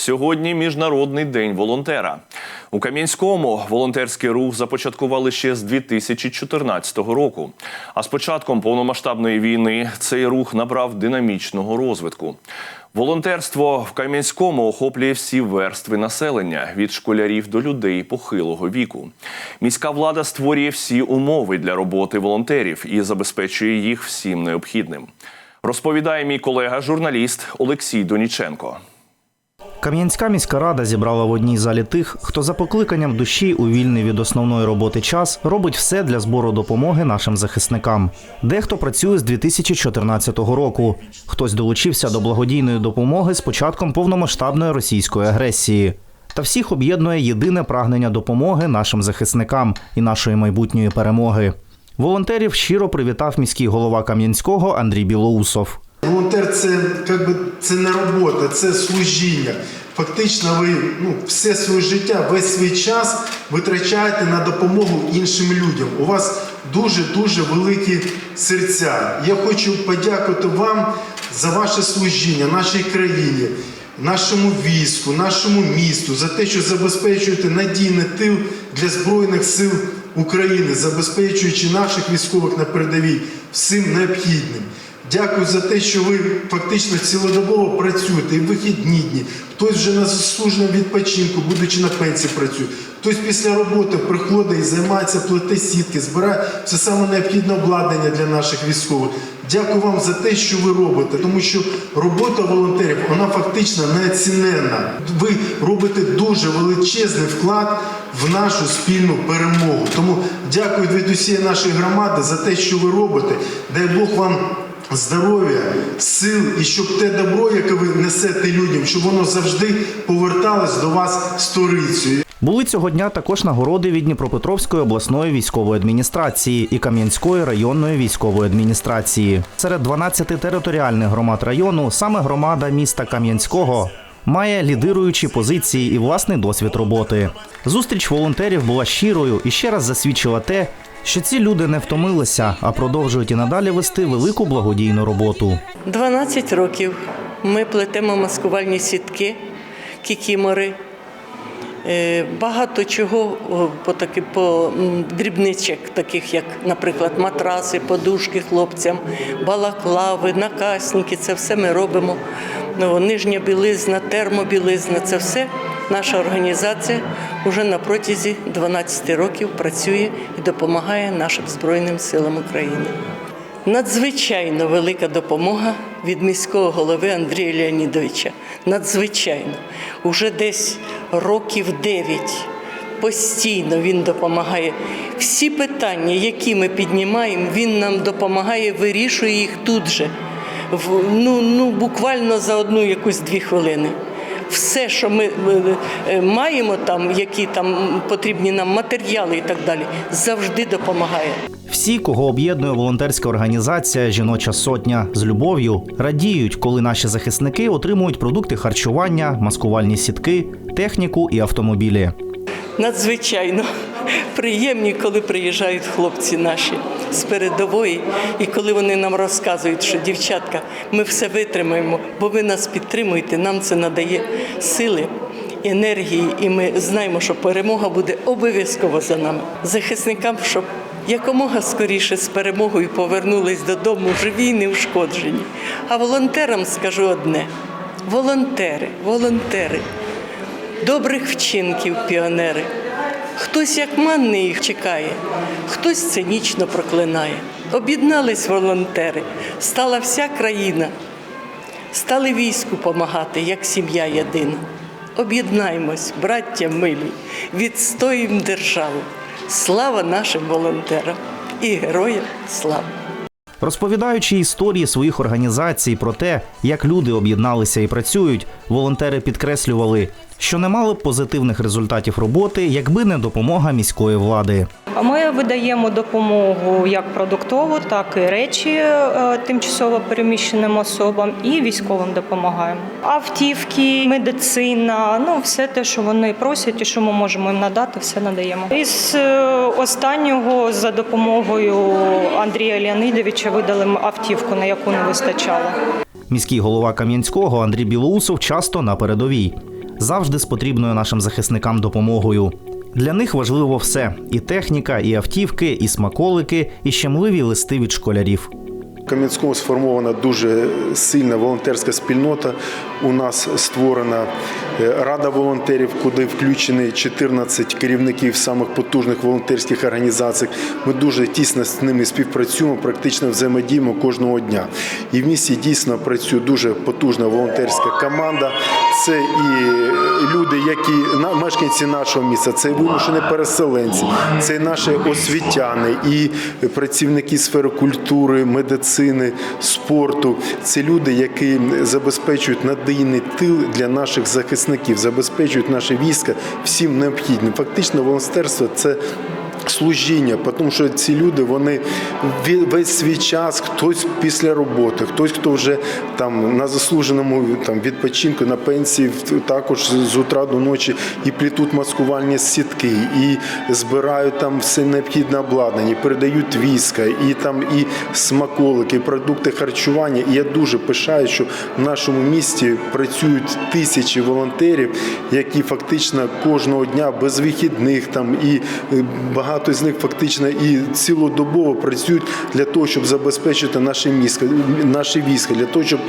Сьогодні міжнародний день волонтера. У Кам'янському волонтерський рух започаткували ще з 2014 року. А з початком повномасштабної війни цей рух набрав динамічного розвитку. Волонтерство в Кам'янському охоплює всі верстви населення від школярів до людей похилого віку. Міська влада створює всі умови для роботи волонтерів і забезпечує їх всім необхідним. Розповідає мій колега журналіст Олексій Доніченко. Кам'янська міська рада зібрала в одній залі тих, хто за покликанням душі у вільний від основної роботи час робить все для збору допомоги нашим захисникам. Дехто працює з 2014 року, хтось долучився до благодійної допомоги з початком повномасштабної російської агресії. Та всіх об'єднує єдине прагнення допомоги нашим захисникам і нашої майбутньої перемоги. Волонтерів щиро привітав міський голова Кам'янського Андрій Білоусов. Волонтер це как би, це не робота, це служіння. Фактично, ви ну, все своє життя, весь свій час витрачаєте на допомогу іншим людям. У вас дуже дуже великі серця. Я хочу подякувати вам за ваше служіння нашій країні, нашому війську, нашому місту, за те, що забезпечуєте надійний тил для Збройних сил України, забезпечуючи наших військових на передовій всім необхідним. Дякую за те, що ви фактично цілодобово працюєте і вихідні дні. Хтось вже на заслуженому відпочинку, будучи на пенсії, працює. Хтось після роботи приходить і займається плете сітки, збирає все саме необхідне обладнання для наших військових. Дякую вам за те, що ви робите, тому що робота волонтерів вона фактично неоціненна. Ви робите дуже величезний вклад в нашу спільну перемогу. Тому дякую від усієї нашої громади за те, що ви робите. Дай Бог вам здоров'я, сил і щоб те добро, яке ви несете людям, щоб воно завжди поверталось до вас сторицею. Були цього дня також нагороди від Дніпропетровської обласної військової адміністрації і Кам'янської районної військової адміністрації. Серед 12 територіальних громад району саме громада міста Кам'янського має лідируючі позиції і власний досвід роботи. Зустріч волонтерів була щирою і ще раз засвідчила те, що ці люди не втомилися, а продовжують і надалі вести велику благодійну роботу. 12 років ми плетемо маскувальні сітки, кікімори. Е, Багато чого по таки по дрібничок, таких як, наприклад, матраси, подушки хлопцям, балаклави, накасники. Це все ми робимо. Ну, нижня білизна, термобілизна це все наша організація вже на протязі 12 років працює і допомагає нашим Збройним силам України. Надзвичайно велика допомога від міського голови Андрія Леонідовича. Надзвичайно. Уже десь років дев'ять постійно він допомагає. Всі питання, які ми піднімаємо, він нам допомагає, вирішує їх тут же. Ну, ну, буквально за одну якусь дві хвилини. Все, що ми е, маємо там, які там потрібні нам матеріали і так далі, завжди допомагає. Всі, кого об'єднує волонтерська організація Жіноча сотня з любов'ю, радіють, коли наші захисники отримують продукти харчування, маскувальні сітки, техніку і автомобілі. Надзвичайно приємні, коли приїжджають хлопці наші з передової, і коли вони нам розказують, що дівчатка, ми все витримаємо, бо ви нас підтримуєте, нам це надає сили. Енергії, і ми знаємо, що перемога буде обов'язково за нами. Захисникам, щоб якомога скоріше з перемогою повернулись додому живі і неушкоджені. А волонтерам скажу одне: волонтери, волонтери, добрих вчинків піонери. Хтось як манни їх чекає, хтось цинічно проклинає. Об'єднались волонтери, стала вся країна, стали війську помагати, як сім'я єдина. Об'єднаймось, браття милі, відстоїмо державу. Слава нашим волонтерам і героям слава! Розповідаючи історії своїх організацій про те, як люди об'єдналися і працюють, волонтери підкреслювали, що не мали б позитивних результатів роботи, якби не допомога міської влади. Ми видаємо допомогу як продуктову, так і речі е, тимчасово переміщеним особам і військовим допомагаємо. Автівки, медицина, ну все те, що вони просять і що ми можемо їм надати, все надаємо. Із е, останнього за допомогою Андрія Леонидовича видали автівку, на яку не вистачало. Міський голова Кам'янського Андрій Білоусов часто на передовій. Завжди з потрібною нашим захисникам допомогою. Для них важливо все: і техніка, і автівки, і смаколики, і щемливі листи від школярів. Кам'янському сформована дуже сильна волонтерська спільнота. У нас створена рада волонтерів, куди включені 14 керівників самих потужних волонтерських організацій. Ми дуже тісно з ними співпрацюємо, практично взаємодіємо кожного дня. І в місті дійсно працює дуже потужна волонтерська команда. Це і люди, які мешканці нашого міста, це і вимушені переселенці, це і наші освітяни, і працівники сфери культури, медицини, спорту. Це люди, які забезпечують надійний тил для наших захисників, забезпечують наше військо всім необхідним. Фактично, волонтерство це. Служіння, тому що ці люди вони весь свій час, хтось після роботи, хтось, хто вже там на заслуженому там відпочинку, на пенсії, також з утра до ночі і плітуть маскувальні сітки, і збирають там все необхідне обладнання, передають війська, і там і смаколики, і продукти харчування. І я дуже пишаю, що в нашому місті працюють тисячі волонтерів, які фактично кожного дня без вихідних там і е, багато з них фактично і цілодобово працюють для того, щоб забезпечити наше місто, наші війська, для того, щоб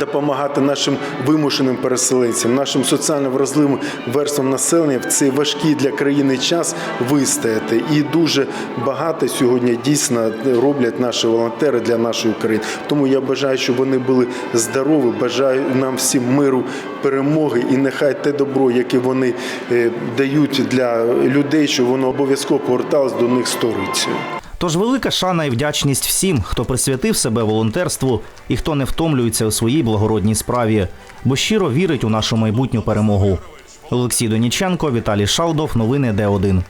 допомагати нашим вимушеним переселенцям, нашим соціально вразливим верствам населення в цей важкий для країни час вистояти. І дуже багато сьогодні дійсно роблять наші волонтери для нашої України. Тому я бажаю, щоб вони були здорові, бажаю нам всім миру, перемоги, і нехай те добро, яке вони е, дають для людей, щоб воно обов'язково поверталось до них сторицею. Тож велика шана і вдячність всім, хто присвятив себе волонтерству і хто не втомлюється у своїй благородній справі, бо щиро вірить у нашу майбутню перемогу. Олексій Доніченко, Віталій Шалдов. Новини Д1.